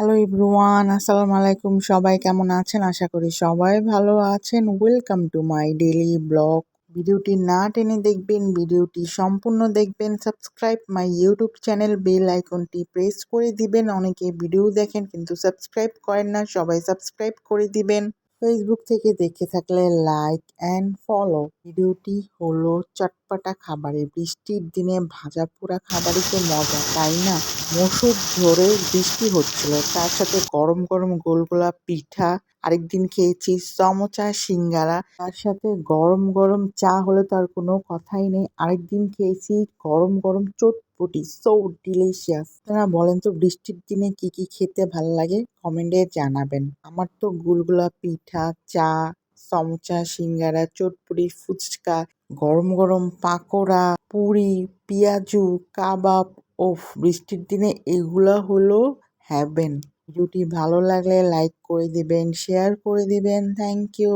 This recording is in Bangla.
হ্যালো এভরিওয়ান আসসালামু আলাইকুম সবাই কেমন আছেন? আশা করি সবাই ভালো আছেন। Welcome to my daily blog ভিডিওটি না টেনে দেখবেন, ভিডিওটি সম্পূর্ণ দেখবেন। Subscribe my YouTube channel bell আইকনটি প্রেস করে দিবেন। অনেকে ভিডিও দেখেন, কিন্তু সাবস্ক্রাইব করেন না। সবাই সাবস্ক্রাইব করে দিবেন। ফেসবুক থেকে দেখে থাকলে লাইক অ্যান্ড ফলো ভিডিওটি হলো চটপটা খাবারে বৃষ্টির দিনে ভাজা পোড়া খাবারই তো মজা, তাই না? মসুর ধরে বৃষ্টি হচ্ছিল। তার সাথে গরম গরম গোলগোলা পিঠা, আরেকদিন খেয়েছি চমচা সিঙ্গারা। তার সাথে গরম গরম চা হলে তার কোনো কথাই নেই। আরেকদিন খেয়েছি গরম গরম চটপটি। সো ডিলিশিয়াস আপনারা বলেন তো, বৃষ্টির দিনে কি কি খেতে ভালো লাগে? কমেন্টে জানাবেন। আমার তো গুলগুলা পিঠা, চা চমচা সিঙ্গারা, চটপটি, ফুচকা, গরম গরম পাকোড়া, পুরি, পেঁয়াজু, কাবাব ওফ, বৃষ্টির দিনে এগুলো হলো হ্যাভেন ভিডিওটি ভালো লাগলে লাইক করে দিবেন শেয়ার করে দিবেন থ্যাংক ইউ